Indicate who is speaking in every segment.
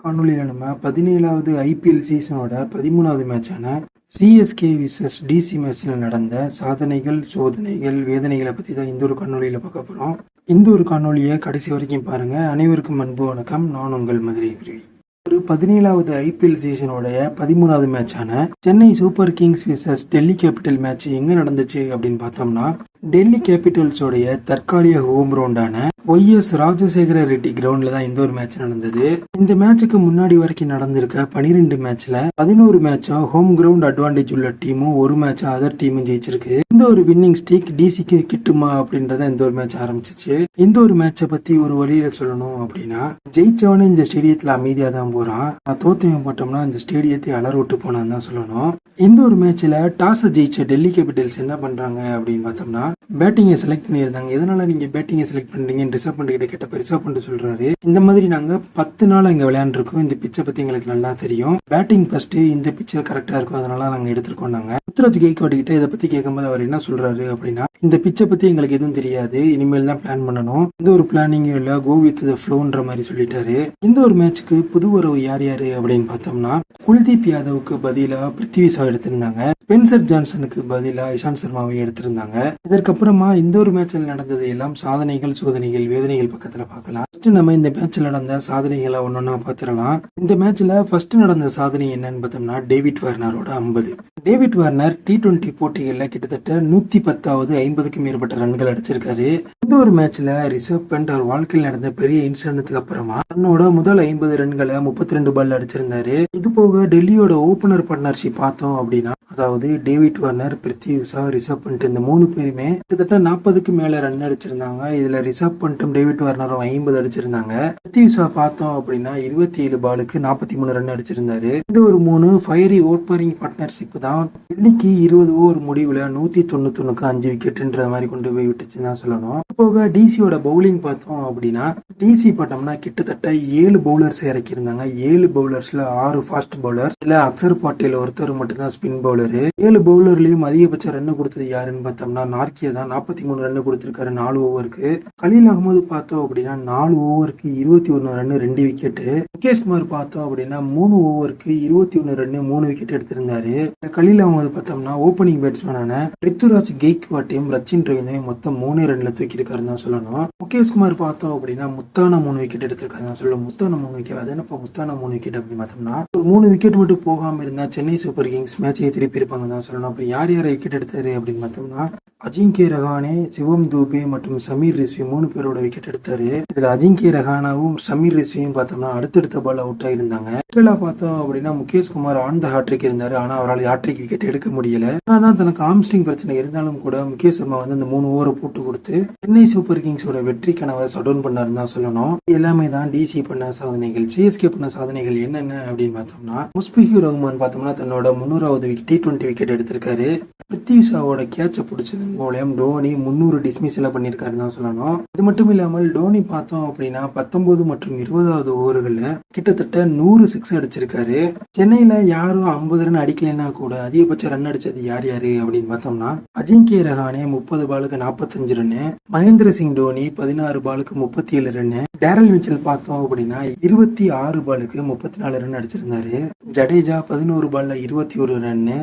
Speaker 1: காணொலியில் நம்ம பதினேழாவது ஐபிஎல் சீசனோட பதிமூணாவது மேட்சான சிஎஸ்கே விசஸ் டிசி மேட்ச்சில் நடந்த சாதனைகள் சோதனைகள் வேதனைகளை பற்றி தான் இந்த ஒரு காணொலியில் பார்க்க போகிறோம் இந்த ஒரு காணொலியை கடைசி வரைக்கும் பாருங்கள் அனைவருக்கும் அன்பு வணக்கம். நான் உங்கள் மதுரை குருவி ஒரு பதினேழாவது ஐபிஎல் சீசனோடைய பதிமூணாவது மேட்சான Chennai super kings versus Delhi capital match எங்கே நடந்துச்சு அப்படின்னு பார்த்தோம்னா டெல்லி கேபிட்டல்ஸோடைய தற்காலிக ஹோம் ரவுண்டான ஒய் எஸ் ராஜசேகர ரெட்டி கிரவுண்ட்ல தான் இந்த ஒரு மேட்ச் நடந்தது. இந்த மேட்சுக்கு முன்னாடி வரைக்கும் நடந்திருக்க பனிரெண்டு மேட்ச்ல பதினோரு மேட்சா ஹோம் கிரவுண்ட் அட்வான்டேஜ் உள்ள டீமும் ஒரு மேட்சா அதர் டீமும் ஜெயிச்சிருக்கு. இந்த ஒரு வின்னிங் ஸ்டீக் டிசிக்கு கிட்டுமா அப்படின்றத இந்த ஒரு மேட்ச் ஆரம்பிச்சிச்சு. இந்த ஒரு மேட்சை பத்தி ஒரு வழியில சொல்லணும் அப்படின்னா ஜெயிச்சவனே இந்த ஸ்டேடியத்துல அமைதியா தான் போறான். நான் தோத்தவன் போட்டோம்னா இந்த ஸ்டேடியத்தை அலர் விட்டு போனான்னு தான் சொல்லணும். இந்த ஒரு மேட்ச்ல டாஸை ஜெயிச்ச டெல்லி கேபிட்டல்ஸ் என்ன பண்றாங்க அப்படின்னு பார்த்தோம்னா பேட்டிங்கை செலக்ட் பண்ணியிருந்தாங்க. எதனால நீங்க பேட்டிங்கை செலக்ட் பண்றீங்கன்னு ரிசர்வ் பண்ணிட்டு கிட்ட கேட்ட ரிசர்வ் பண்ணிட்டு சொல்றாரு. இந்த மாதிரி நாங்க பத்து நாள் இங்க விளையாண்டுருக்கோம். இந்த பிச்சை பத்தி எங்களுக்கு நல்லா தெரியும். பேட்டிங் ஃபர்ஸ்ட் இந்த பிச்சர் கரெக்டா இருக்கும் அதனால நாங்க எடுத்திருக்கோம் நாங்க. ருத்ராஜ் கெய்க்வாட் கிட்ட இதை பத்தி கேட்கும்போது அவர் என்ன சொல்றாரு அப்படின்னா இந்த பிச்சை பத்தி எங்களுக்கு எதுவும் தெரியாது இனிமேல் தான் பிளான் பண்ணணும். இந்த ஒரு பிளானிங்கும் இல்ல கோ வித் த ஃப்ளோன்ற மாதிரி சொல்லிட்டாரு. இந்த ஒரு மேட்ச்க்கு புது உறவு யார் யாரு அப்படின்னு பார்த்தோம்னா குல்தீப் யாதவுக்கு பதிலா பிருத்திவி சா எடுத்திருந்தாங்க. ஸ்பென்சர் ஜான்சனுக்கு பதிலா இஷாந்த் சர்மாவை எடுத்திருந்தாங்க. இதற்கப்புறமா இந்த ஒரு மேட்ச்ல நடந்தது எல்லாம் சாதனைகள் சோதனைகள் வேதனைகள் பக்கத்துல பார்க்கலாம். ஃபஸ்ட்டு நம்ம இந்த மேட்ச்சில் நடந்த சாதனைகளை ஒன்னொன்னா பார்த்துடலாம். இந்த மேட்ச்ல ஃபர்ஸ்ட் நடந்த சாதனை என்னன்னு பார்த்தோம்னா டேவிட் வார்னரோட ஐம்பது. டேவிட் வார்னர் டி டுவெண்ட்டி போட்டிகளில் கிட்டத்தட்ட நூத்தி பத்தாவது ஐம்பதுக்கும் மேற்பட்ட ரன்கள் அடிச்சிருக்காரு. இந்த ஒரு மேட்ச்ல ரிசர்வ் பண்ட் அவர் வாழ்க்கையில் நடந்த பெரிய இன்சிடென்ட்டுக்கு அப்புறமா தன்னோட முதல் ஐம்பது ரன்களை முப்பத்தி ரெண்டு பால் அடிச்சிருந்தாரு. இது போக டெல்லியோட ஓபனர் பார்ட்னர்ஷிப் பார்த்தோம் அப்படின்னா அதாவது David Warner Prithvi Shaw Rishabh Pant இந்த மூணு பேருமே கிட்டத்தட்ட நாற்பதுக்கு மேல ரன் அடிச்சிருந்தாங்க. இதுல ரிசர்வ் பண்ட்டும் டேவிட் வார்னரும் ஐம்பது அடிச்சிருந்தாங்க பிருத்வி பார்த்தோம் அப்படின்னா இருபத்தி ஏழு பாலுக்கு நாற்பத்தி மூணு ரன் அடிச்சிருந்தாரு. இந்த ஒரு மூணு ஃபயரி ஓட்பரிங் பார்ட்னர்ஷிப் தான். டெல்லிக்கு இருபது ஓவர் முடிவுல நூத்தி தொண்ணூத்தொன்னுக்கு அஞ்சு விக்கெட்ன்ற மாதிரி கொண்டு போய் விட்டுச்சுன்னு தான் சொல்லணும். போக டிசியோட பவுலிங் பார்த்தோம் அப்படின்னா டிசி பார்த்தோம்னா கிட்டத்தட்ட ஏழு பவுலர்ஸ் இறக்கியிருந்தாங்க. ஏழு பவுலர்ஸ்ல ஆறு ஃபாஸ்ட் பவுலர் இல்ல அக்சர் பாட்டேல் ஒருத்தர் மட்டும்தான் ஸ்பின் பவுலரு ஏழு பவுலர்லயும் அதிகபட்ச ரன் கொடுத்தது யாருன்னு பார்த்தோம்னா நார்க்கியா தான். நாற்பத்தி மூணு ரன் கொடுத்துருக்காரு நாலு ஓவருக்கு கலீல் அகமது பார்த்தோம் அப்படின்னா நாலு ஓவருக்கு இருபத்தி ஒன்று ரன் ரெண்டு விக்கெட்டு முகேஷ் குமார் பார்த்தோம் அப்படின்னா மூணு ஓவருக்கு இருபத்தி ஒன்று ரன்னு மூணு விக்கெட் எடுத்திருந்தாரு. கலீல் அகமது பார்த்தோம்னா ஓப்பனிங் பேட்ஸ்மேனான ரித்துராஜ் கெய்க்வாட்டையும் ரச்சின் ரவீந்தையும் மொத்தம் மூணு ரன்ல தூக்கி இருக்காருன்னு தான் சொல்லணும். முகேஷ் குமார் பார்த்தோம் அப்படின்னா முத்தான மூணு விக்கெட் எடுத்திருக்காங்க. நான் சொல்ல முத்தான மூணு விக்கெட் அது என்னப்பா முத்தான மூணு விக்கெட் அப்படின்னு பார்த்தோம்னா ஒரு மூணு விக்கெட் மட்டும் போகாம இருந்தா சென்னை சூப்பர் கிங்ஸ் மேட்சை திருப்பி இருப்பாங்க தான் சொல்லணும். அப்படி யார் யார் விக்கெட் எடுத்தாரு அப்படின்னு பார்த்தோம்னா அஜிங்கே ரஹானே சிவம் தூபே மற்றும் சமீர் ரிஸ்வி மூணு பேரோட விக்கெட் எடுத்தாரு. இதுல அஜிங்கே ரஹானாவும் சமீர் ரிஸ்வியும் பார்த்தோம்னா அடுத்தடுத்த பால் அவுட் ஆயிருந்தாங்க. கேரளா பார்த்தோம் அப்படின்னா Mukesh Kumar on the hat trick இருந்தாரு. ஆனா அவரால் ஹாட்ரிக் விக்கெட் எடுக்க முடியல. ஆனா தனக்கு ஆம்ஸ்டிங் பிரச்சனை இருந்தாலும் கூட முகேஷ் சர்மா வந்து அந்த மூணு ஓவரை போட்டு கொடுத்து சென்னை சூப்பர் கிங்ஸோட வெற்றி கனவை சடவுன் பண்ணாருன்னு தான் சொல்லணும். எல்லாமே தான் டிசி பண்ண சாதனைகள் சிஎஸ்கே பண்ண சாதனைகள் என்னென்ன அப்படின்னு பார்த்தோம்னா முஸ்பிஹூர் ரஹ்மான் பார்த்தோம்னா தன்னோட முன்னூறாவது டி டுவெண்ட்டி விக்கெட் எடுத்திருக்காரு. பிருத்திவிஷாவோட கேட்சை பிடிச்சது மூலம் டோனி முந்நூறு டிஸ்மிஸ்ல பண்ணியிருக்காரு தான் சொல்லணும். இது மட்டும் இல்லாமல் டோனி பார்த்தோம் அப்படின்னா பத்தொன்பது மற்றும் இருபதாவது ஓவர்களில் கிட்டத்தட்ட நூறு சிக்ஸ் அடிச்சிருக்காரு. சென்னையில் யாரும் ஐம்பது ரன் அடிக்கலைன்னா கூட அதிகபட்ச ரன் அடிச்சது யார் யாரு அப்படின்னு பார்த்தோம்னா அஜிங்கே ரஹானே முப்பது பாலுக்கு நாற்பத்தஞ்சு ரன்னு மகேந்திர சிங் டோனி பதினாறு பாலுக்கு முப்பத்தி ஏழு ரன்னு டேரல் மிச்சல் பார்த்தோம் அப்படின்னா இருபத்தி ஆறு பாலுக்கு முப்பத்தி நாலு ரன் அடிச்சிருந்தாரு. ஜடேஜா பதினோரு பால்ல இருபத்தி ஒரு ரன்னு.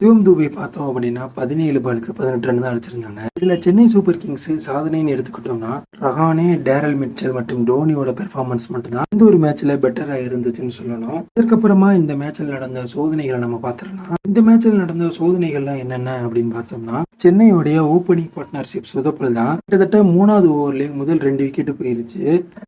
Speaker 1: சிவம் தூபை பார்த்தோம் அப்படின்னா பதினேழு பாலுக்கு பதினெட்டு ரன் தான் அடிச்சிருந்தாங்க. இதுல சென்னை சூப்பர் கிங்ஸ் சாதனைன்னு எடுத்துக்கிட்டோம்னா ரஹானே டேரல் மிச்சல் மற்றும் டோனியோட பெர்ஃபார்மன்ஸ் மட்டும்தான். இந்த ஒரு மேட்ச்ல பெட்டரா இருந்துச்சுன்னு சொல்லணும். இதற்கப்புறமா இந்த மேட்ச்ல நடந்த சோதனைகளை நம்ம பார்த்துடலாம். இந்த மேட்ச்ல நடந்த சோதனைகள்லாம் என்னென்ன அப்படின்னு பார்த்தோம்னா சென்னையுடைய ஓப்பனிங் பார்ட்னர்ஷிப் சுதப்பல் தான். கிட்டத்தட்ட மூணாவது ஓவர்லேயே முதல் ரெண்டு விக்கெட்டு போயிருச்சு.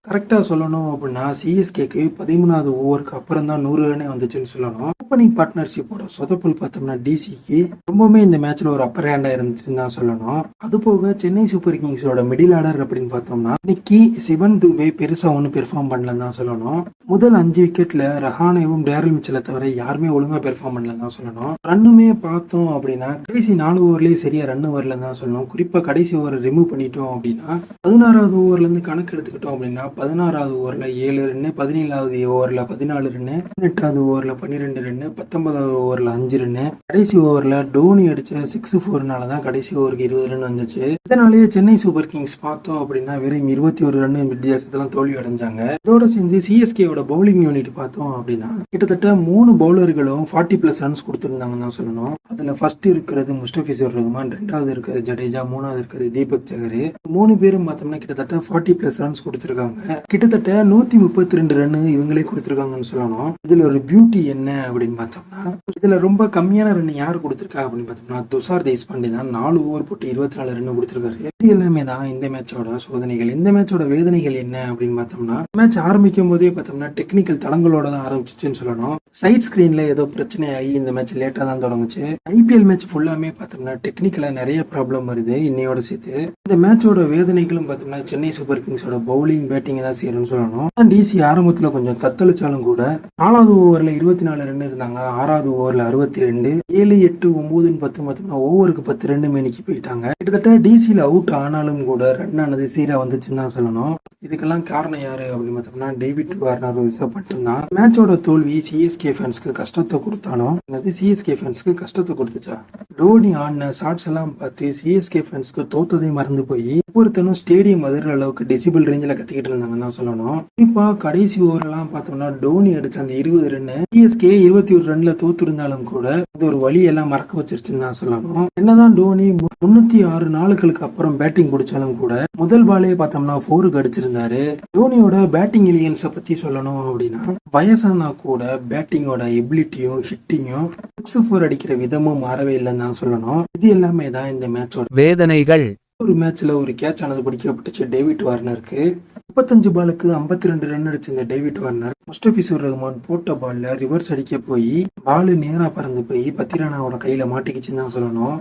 Speaker 1: கரெக்டா சொல்லணும் அப்படின்னா சிஎஸ்கேக்கு பதிமூணாவது ஓவருக்கு அப்புறம் தான் நூறு ரனே வந்துச்சுன்னு சொல்லணும். ஓப்பனிங் பார்ட்னர்ஷிப்போட சொதப்புல் பார்த்தோம்னா டிசிக்கு ரொம்பவுமே இந்த மேட்ச்ல ஒரு அப்பர் ஹேண்டாக இருந்துச்சுன்னு தான் சொல்லணும். அது போக சென்னை சூப்பர் கிங்ஸோட மிடில் ஆர்டர் அப்படின்னு பார்த்தோம்னா இன்னைக்கு சிவன் துபே பெருசா ஒன்றும் பெர்ஃபார்ம் பண்ணலன்னு தான் சொல்லணும். முதல் அஞ்சு விக்கெட்ல ரஹானேவும் டேரல் மிச்சலை தவிர யாருமே ஒழுங்கா பெர்ஃபார்ம் பண்ணலன்னு தான் சொல்லணும். ரன்னுமே பார்த்தோம் அப்படின்னா கடைசி நாலு ஓவர்லயே சரியா ரன் வரலன்னு தான் சொல்லணும். குறிப்பா கடைசி ஓவரை ரிமூவ் பண்ணிட்டோம் அப்படின்னா பதினாறாவது ஓவர்ல இருந்து கணக்கு எடுத்துக்கிட்டோம் அப்படின்னா பதினாறாவது ஓவரில் ஏழு ரன்னு பதினேழாவது ஓவரில் பதினாலு ரன்னு பதினெட்டாவது ஓவரில் பன்னிரெண்டு ரன்னு பத்தொன்பதாவது ஓவரில் அஞ்சு ரன்னு. கடைசி ஓவரில் டோனி அடிச்ச சிக்ஸ் ஃபோர்னால தான் கடைசி ஓவருக்கு இருபது ரன் வந்துச்சு. இதனாலேயே சென்னை சூப்பர் கிங்ஸ் பார்த்தோம் அப்படின்னா வெறும் இருபத்தி ஒரு ரன் வித்தியாசத்துல தோல்வி அடைஞ்சாங்க. இதோட சேர்ந்து சிஎஸ்கேவோட பவுலிங் யூனிட் பார்த்தோம் அப்படின்னா கிட்டத்தட்ட மூணு பவுலர்களும் ஃபார்ட்டி பிளஸ் ரன்ஸ் கொடுத்துருந்தாங்கன்னு தான் சொல்லணும். அதில் ஃபர்ஸ்ட் இருக்கிறது முஸ்டபிசூர் ரஹ்மான் ரெண்டாவது இருக்கிறது ஜடேஜா மூணாவது இருக்கிறது தீபக் சகரே. மூணு பேரும் பார்த்தோம்னா கிட்டத்தட்ட ஃபார்ட்டி பிளஸ் ரன்ஸ் கொடுத்துருக்காங்க. கிட்டத்தட்ட நூத்தி முப்பத்தி ரெண்டு ரன் இவங்களே கொடுத்துருக்காங்கன்னு சொல்லணும். இதுல ஒரு பியூட்டி என்ன அப்படின்னு பார்த்தோம்னா இதுல ரொம்ப கம்மியான ரன் யார் கொடுத்துருக்கா அப்படின்னு பார்த்தோம்னா துஷார் தேஷ்பாண்டே தான் நாலு ஓவர் போட்டு இருபத்தி நாலு ரன் கொடுத்துருக்காரு. இது எல்லாமே தான் இந்த மேட்சோட சோதனைகள். இந்த மேட்சோட வேதனைகள் என்ன அப்படின்னு பார்த்தோம்னா மேட்ச் ஆரம்பிக்கும் போதே பார்த்தோம்னா டெக்னிக்கல் தடங்களோட தான் ஆரம்பிச்சிச்சுன்னு சொல்லணும். சைட் ஸ்க்ரீனில் ஏதோ பிரச்சனை ஆகி இந்த மேட்ச் லேட்டாக தான் தொடங்குச்சு. ஐபிஎல் மேட்ச் ஃபுல்லாமே பார்த்தோம்னா டெக்னிக்கலாக நிறைய ப்ராப்ளம் வருது இன்னையோட சேர்த்து. இந்த மேட்சோட வேதனைகளும் பார்த்தோம்னா சென்னை சூப்பர் கிங்ஸோட பவுலிங் பேட்டிங் தான் செய்யணும்னு சொல்லணும். டிசி ஆரம்பத்தில் கொஞ்சம் தத்தளிச்சாலும் கூட நாலாவது ஓவரில் இருபத்தி நாலு ரன் இருந்தாங்க. ஆறாவது ஓவரில் அறுபத்தி ரெண்டு ஏழு எட்டு ஒம்போதுன்னு பத்து பார்த்தோம்னா ஓவருக்கு பத்து ரெண்டு மணிக்கு போயிட்டாங்க. கிட்டத்தட்ட டிசியில் அவுட் ஆனாலும் கூட ரன் ஆனது சீராக வந்துச்சுன்னு தான் சொல்லணும். இதுக்கெல்லாம் காரணம் யாரு அப்படின்னு பார்த்தோம்னா டேவிட் வார்னர் ரிசர்வ் மட்டும்தான் மேட்சோட தோல்வி சிஎஸ்கே ஃபேன்ஸ்க்கு கஷ்டத்தை கொடுத்தாலும் அல்லது சிஎஸ்கே ஃபேன்ஸ்க்கு கஷ்டத்தை கொடுத்துச்சா? டோனி ஆடின ஷார்ட்ஸ் எல்லாம் பார்த்து சிஎஸ்கே ஃபேன்ஸ்க்கு தோத்ததை மறந்து போய் ஒவ்வொருத்தனும் ஸ்டேடியம் அதிர அளவுக்கு டெசிபிள் ரேஞ்சில் கத்திக்கிட்டு இருந்தாங்கன்னு தான் சொல்லணும். குறிப்பாக கடைசி ஓவரெல்லாம் பார்த்தோம்னா டோனி அடிச்ச அந்த இருபது ரன்னு சிஎஸ்கே இருபத்தி ஒரு ரன்ல தோத்து இருந்தாலும் கூட இது ஒரு வழியெல்லாம் மறக்க வச்சிருச்சுன்னு தான் சொல்லணும். என்னதான் டோனி முன்னூத்தி ஆறு நாளுகளுக்கு அப்புறம் பேட்டிங் பிடிச்சாலும் கூட முதல் பாலே பார்த்தோம்னா ஃபோருக்கு அடிச்சிருந்தாரு. தோனியோட பேட்டிங் எலியன்ஸை பத்தி சொல்லணும் அப்படின்னா வயசானா கூட பேட்டிங்கோட எபிலிட்டியும் ஹிட்டிங்கும் சிக்ஸ் ஃபோர் அடிக்கிற விதமும் மாறவே இல்லைன்னு தான் சொல்லணும். இது எல்லாமே தான் இந்த மேட்சோட
Speaker 2: வேதனைகள்.
Speaker 1: ஒரு மேட்ச்ல ஒரு கேட்ச் ஆனது பிடிக்கப்பட்டுச்சு. டேவிட் வார்னருக்கு. முப்பத்தஞ்சு பாலுக்கு ஐம்பத்தி ரெண்டு ரன் அடிச்ச இந்த டேவிட் வார்னர் முஸ்டபிசூர் ரஹ்மான் போட்ட பால்ல ரிவர்ஸ் அடிக்க போய் பால் நேரா பறந்து போய் பத்திரானாவோட கையில மாட்டிக்கிச்சுன்னு தான் சொல்லணும்.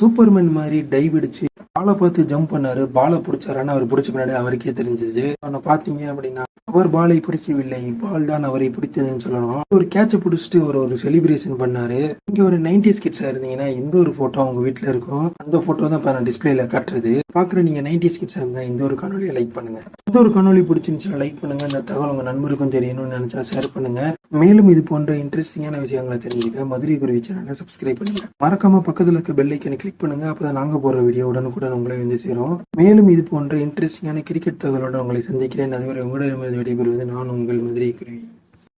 Speaker 1: சூப்பர்மேன் மாதிரி டைவ் அடிச்சு பாலை பார்த்து ஜம்ப் பண்ணாரு. பாலை பிடிச்சாரான்னு அவர் பிடிச்ச பின்னாடி அவருக்கே தெரிஞ்சது அவனை பாத்தீங்க அப்படின்னா அவர் பாலை பிடிக்கவில்லை. பால் தான் அவரை பிடித்ததுன்னு சொல்லணும். ஒரு கேட்சை பிடிச்சிட்டு ஒரு ஒரு செலிப்ரேஷன் பண்ணாரு. இங்க ஒரு நைன்டி ஸ்கிட்ஸா இருந்தீங்கன்னா இந்த ஒரு போட்டோ அவங்க வீட்டில் இருக்கும் அந்த போட்டோ தான் இப்போ நான் டிஸ்பிளேல காட்டுறது. பார்க்குற நீங்க நைன்டிஸ் கிட்ஸா இருந்தால் இந்த ஒரு காணொலியை லைக் பண்ணுங்க. இந்த ஒரு காணொலி பிடிச்சிருந்துச்சுன்னா லைக் பண்ணுங்க. இந்த தகவல் உங்கள் நண்பருக்கும் தெரியணும்னு நினைச்சா ஷேர் பண்ணுங்க. மேலும் இது போன்ற இன்ட்ரெஸ்டிங்கான விஷயங்களை தெரிஞ்சுக்க மதுரை குருவி சேனலை சப்ஸ்கிரைப் பண்ணுங்க. மறக்காம பக்கத்தில் இருக்க பெல்லைக்கனை கிளிக் பண்ணுங்கள் பண்ணுங்க. அப்பதான் நாங்க போகிற வீடியோ உடனுக்குடன் உங்களை வந்து சேரும். மேலும் இது போன்ற இன்ட்ரெஸ்டிங்கான கிரிக்கெட் தகவலோட உங்களை சந்திக்கிறேன். அதுவரை உங்களிடமிருந்து விடைபெறுவது நான் உங்கள் மதுரை குருவி.